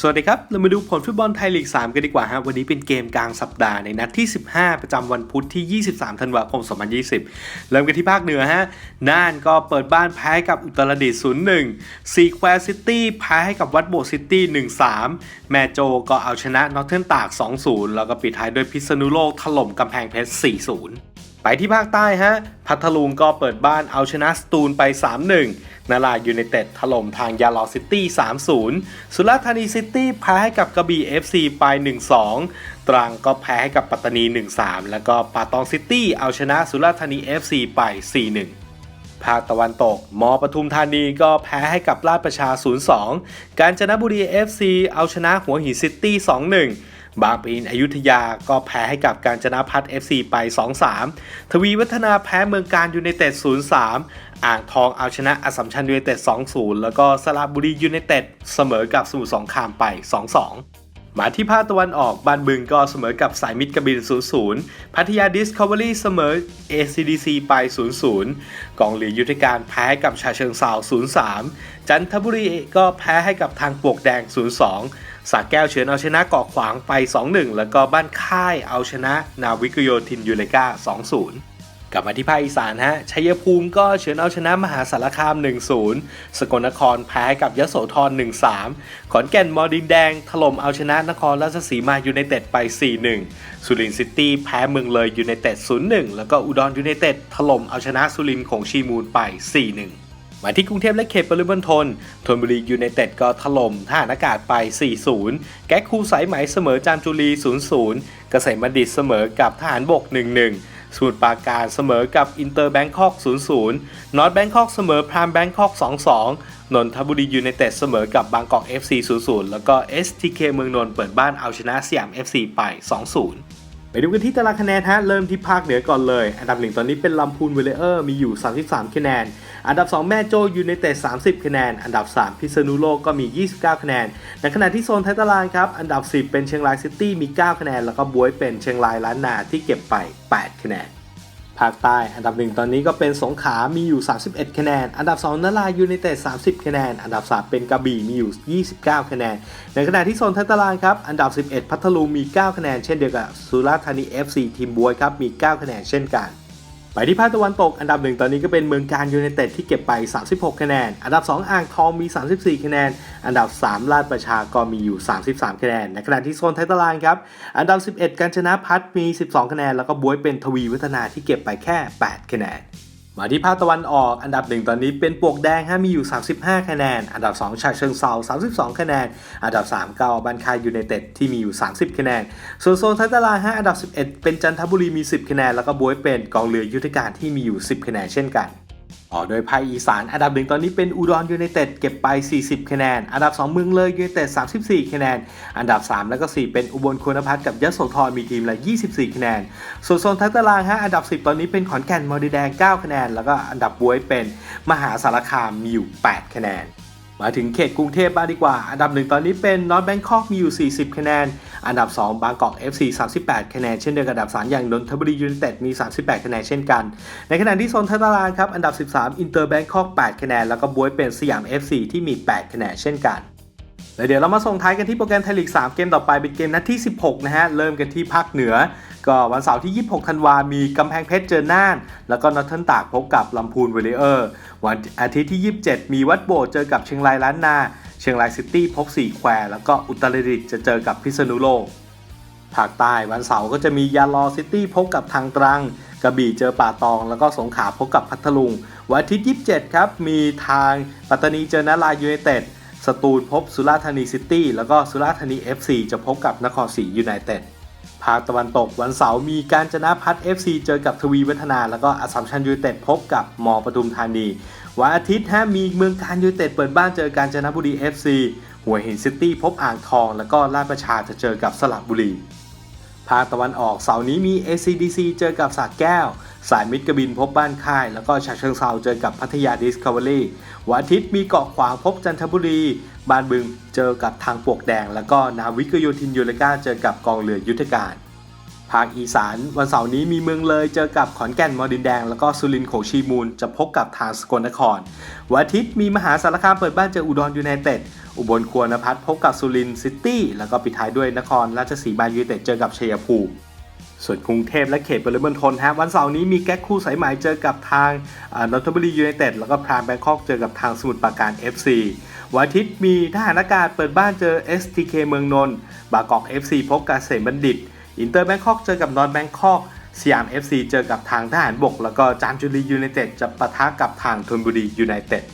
สวัสดีครับ เรามาดูผลฟุตบอลไทยลีก 3 กันดีกว่าฮะวันนี้เป็นเกมกลางสัปดาห์ในนัดที่ 15 ประจำวันพุธที่ 23 ธันวาคม 2020 เริ่มกันที่ภาคเหนือฮะ น่านก็เปิดบ้านแพ้กับอุตรดิตถ์ 0-1 ซีแควร์ซิตี้แพ้ให้กับวัดโบซิตี้ 1-3 แมโจก็เอาชนะนอตเทิร์นตาก 2-0 แล้วก็ปิดท้ายด้วยพิษณุโลกถล่มกำแพงเพชร 4-0 ไปที่ภาคใต้ฮะ พัทลุงก็เปิดบ้านเอาชนะสตูลไป 3-1 นารายูไนเต็ดถล่มทางยาลอซิตี้3-0 สุราษฎร์ธานีซิตี้แพ้ให้กับกระบี่ FC ไป 1-2 ตรังก็แพ้ให้กับปัตตานี 1-3 แล้วก็ปาตองซิตี้เอาชนะสุราษฎร์ธานี FC ไป 4-1ภาคตะวันตก มอปทุมธานีก็แพ้ให้กับราชประชา 0-2 กาญจนบุรี FC เอาชนะหัวหินซิตี้ 2-1 บางปะอินอยุธยาก็แพ้ให้กับการจนาพัฒน์ FC ไป 2-3 ทวีวัฒนาแพ้เมืองการยูไนเต็ด 0-3 อ่างทองเอาชนะอสัมชัญยูไนเต็ด 2-0 แล้วก็สระบุรียูไนเต็ดเสมอกับสมุทรสงครามไป 2-2มาที่ภาคตะวันออกบ้านบึงก็เสมอกับสายมิตรกบิน 0-0 พัทยาดิสคัฟเวอรี่เสมอ ACDC ไป 0-0 กองเหลือยุทธการแพ้ให้กับชาเชิงเซา0-3 จันทบุรีก็แพ้ให้กับทางปวกแดง 0-2 สาแก้วเฉือนเอาชนะเกาะขวางไป 2-1 แล้วก็บ้านค่ายเอาชนะนาวิกโยธินยูเลกา2-0กลับมาที่ภาคอีสานฮะ ชัยภูมิก็เฉือนเอาชนะมหาสารคาม 1-0 สกลนครแพ้กับยโสธร 1-3 ขอนแก่นมอดินแดง ถล่มเอาชนะนครราชสีมายูไนเต็ดไป 4-1 สุรินทร์ซิตี้แพ้เมืองเลยยูไนเต็ด 0-1 แล้วก็อุดรยูไนเต็ดถล่มเอาชนะสุรินทร์ของชีมูลไป 4-1 มาที่กรุงเทพและเขตปริมณฑลธนบุรียูไนเต็ดก็ถล่มทหารอากาศไป 4-0 แก๊กคูสายไหมเสมอจามจุรี 0-0 เกษมบัณฑิตเสมอกับทหารบก 1-1สมุทรปาการเสมอกับอินเตอร์แบงคอก0-0นอตแบงคอกเสมอพรามแบงคอก 2-2 นนทบุรียูไนเต็ดเสมอกับบางกอก FC 0-0 แล้วก็ STK เมืองนนท์เปิดบ้านเอาชนะสยาม FC ไป 2-0 ไปดูกันที่ตารางคะแนนฮะเริ่มที่ภาคเหนือก่อนเลย อันดับหนึ่งตอนนี้เป็นลำพูนเวลเลอร์มีอยู่ 33 คะแนน อันดับ 2 แม่โจยูไนเต็ด30 คะแนน อันดับ 3 พิษณุโลกก็มี 29 คะแนน ในขณะที่โซนท้ายตารางครับ อันดับ 10 เป็นเชียงรายซิตี้มี 9 คะแนน แล้วก็บวยเป็นเชียงรายล้านนาที่เก็บไป 8 คะแนน ภาคใต้อันดับหนึ่งตอนนี้ก็เป็นสงขา มีอยู่ 31 คะแนน อันดับ 2นรายูไนเต็ด30 คะแนน อันดับ 3 เป็นกระบี่ มีอยู่ 29 คะแนน ในขณะที่โซนท้ายตารางครับ อันดับ 11 พัทลุงมี 9 คะแนน เช่นเดียวกับสุราษฎร์ธานี FC ทีมบวยครับ มี 9 คะแนนเช่นกัน ไปที่ภาคตะวันตกอันดับหนึ่งตอนนี้ก็เป็นเมืองการยูไนเต็ดที่เก็บไป 36 คะแนน อันดับ 2 อ่างทองมี 34 คะแนน อันดับ 3 ลาดประชาก็มีอยู่ 33 คะแนน ในขณะที่โซนไทยตารางครับ อันดับ 11การชนะพัฒมี 12 คะแนน แล้วก็บวยเป็นทวีวัฒนาที่เก็บไปแค่ 8 คะแนน มาที่ภาคตะวันออกอันดับหนึ่งตอนนี้เป็นปวกแดงฮะมีอยู่ 35 คะแนน อันดับ2ชาเชิงเซา32 คะแนน อันดับ 3 เกาบันคายยูไนเต็ดที่มีอยู่ 30 คะแนน ส่วนโซนท้ายตารางฮะอันดับ 11 เป็นจันทบุรีมี 10 คะแนน แล้วก็บวยเป็นกองเรือยุทธการที่มีอยู่ 10 คะแนนเช่นกัน อโดยภาคอีสานอันดับหนึ่งตอนนี้เป็นอุดรยูไนเต็ดเก็บไป 40 คะแนน อันดับ 2 เมืองเลยยูไนเต็ด 34 คะแนน อันดับ 3 แล้วก็ 4 เป็นอุบลคุณพัฒน์กับยโสธรมีทีมละ 24 คะแนน ส่วนโซนท้ายตารางฮะอันดับ 10 ตอนนี้เป็นขอนแก่นมอดีแดง 9 คะแนน แล้วก็อันดับบวยเป็นมหาสารคามมีอยู่ 8 คะแนน มาถึงเขตกรุงเทพบ้างดีกว่า อันดับหนึ่งตอนนี้เป็นนอตแบงคอกมีอยู่ 40 คะแนน อันดับ 2 บางกอก FC 38 คะแนน เช่นเดียวกับอันดับ 3 อย่างนนทบุรียูเนเต็ดมี 38 คะแนนเช่นกัน ในขณะที่โซนท้ายตารางครับ อันดับ 13 อินเตอร์แบงคอก 8 คะแนน แล้วก็บวยเป็นสยาม FC ที่มี 8 คะแนนเช่นกัน แล้วเดี๋ยวเรามาส่งท้ายกันที่โปรแกรมไทยลีก 3 เกมต่อไปเป็นเกมนัดที่ 16 นะฮะ เริ่มกันที่ภาคเหนือ ก็วันเสาร์ที่ 26 ธันวา มีกำแพงเพชรเจอน่าน แล้วก็นอร์เทิร์นตากพบกับลำพูนเวลเลอร์ วันอาทิตย์ที่ 27 มีวัดโบสถ์เจอกับเชียงรายล้านนา เชียงรายซิตี้พบสี่แคว แล้วก็อุตรดิตถ์จะเจอกับพิษณุโลก ภาคใต้วันเสาร์ก็จะมียาลอซิตี้พบกับทางตรังกระบี่เจอป่าตอง แล้วก็สงขลาพบกับพัทลุง วันอาทิตย์ 27 ครับ มีทางปัตตานีเจอนาลายยูไนเต็ด สตูลพบสุราษฎร์ธานีซิตี้แล้วก็สุราษฎร์ธานี FC จะพบกับนครศรียูไนเต็ดภาคตะวันตกวันเสาร์มีการจนะพัฒน์ FC เจอกับทวีวัฒนา แล้วก็อสสัมชัญยูไนเต็ดพบกับมปทุมธานี วันอาทิตย์ฮะมีเมืองการยูไนเต็ดเปิดบ้านเจอการจนะบุรี FC หัวหินซิตี้พบอ่างทอง แล้วก็ราชประชาจะเจอกับสระบุรี ภาคตะวันออกเสาร์นี้มี ACDC เจอกับสระแก้ว สายมิตรกบินพบบ้านค่าย แล้วก็ฉะเชิงเซาเจอกับพัทยาดิสคัฟเวอรี่วันอาทิตย์มีเกาะขวางพบจันทบุรี บานบึงเจอกับทางปวกแดง แล้วก็นาวิกโยธินยูเลกาเจอกับกองเรือยุทธการภาคอีสานวันเสาร์นี้มีเมืองเลยเจอกับขอนแก่นมอดินแดง แล้วก็สุรินทร์โขชีมูลจะพบกับทางสกลนครวันอาทิตย์มีมหาสารคามเปิดบ้านเจออุดรยูไนเต็ดอุบลครัวนพัฒน์พบกับสุรินทร์ซิตี้แล้วก็ปิดท้ายด้วยนครราชสีมายูไนเต็ดเจอกับชัยภูมิ ส่วนกรุงเทพและเขตปริมณฑลฮะวันเสาร์นี้มีแก๊กคู่สายไหมเจอกับทางนนทบุรียูไนเต็ดแล้วก็พรามแบงคอกเจอกับทางสมุทรปราการ FC วันอาทิตย์มีทหารอากาศเปิดบ้านเจอ STK เมืองนนท์บางกอก FC พบกับเสมบัณฑิต อินเตอร์แบงคอกเจอกับนอนแบงคอกสยาม FC เจอกับทางทหารบก แล้วก็จามจุรียูไนเต็ดจะปะทะกับทางธนบุรียูไนเต็ด